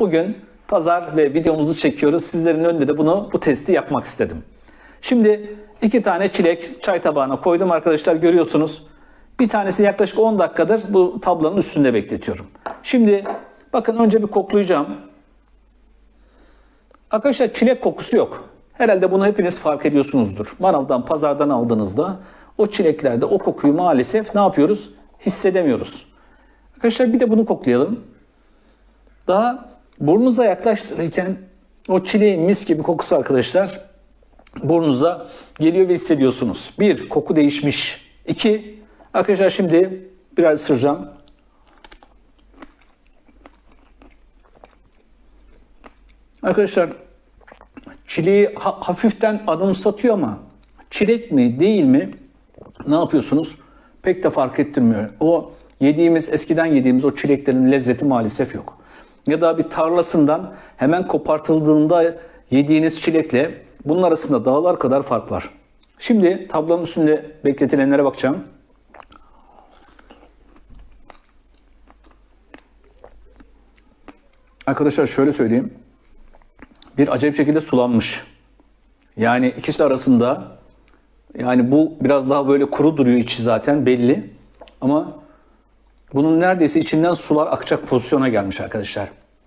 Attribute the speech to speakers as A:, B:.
A: Bugün pazar ve videomuzu çekiyoruz. Sizlerin önünde de bunu bu testi yapmak istedim. Şimdi iki tane çilek çay tabağına koydum arkadaşlar görüyorsunuz. Bir tanesi yaklaşık 10 dakikadır bu tablonun üstünde bekletiyorum. Şimdi bakın önce bir koklayacağım. Arkadaşlar çilek kokusu yok. Herhalde bunu hepiniz fark ediyorsunuzdur. Manavdan, pazardan aldığınızda o çileklerde o kokuyu maalesef ne yapıyoruz? Hissedemiyoruz. Arkadaşlar bir de bunu koklayalım. Daha burnunuza yaklaştırırken o çileğin mis gibi kokusu arkadaşlar burnunuza geliyor ve hissediyorsunuz. Bir, koku değişmiş. İki, arkadaşlar şimdi biraz ısıracağım. Arkadaşlar çileği ha- hafiften anımsatıyor ama çilek mi değil mi ne yapıyorsunuz? Pek de fark ettirmiyor. O yediğimiz eskiden yediğimiz o çileklerin lezzeti maalesef yok. Ya da bir tarlasından hemen kopartıldığında yediğiniz çilekle bunun arasında dağlar kadar fark var. Şimdi tablonun üstünde bekletilenlere bakacağım. Arkadaşlar şöyle söyleyeyim. Bir acayip şekilde sulanmış. Yani ikisi arasında yani bu biraz daha böyle kuru duruyor içi zaten belli. Ama bunun neredeyse içinden sular akacak pozisyona gelmiş arkadaşlar.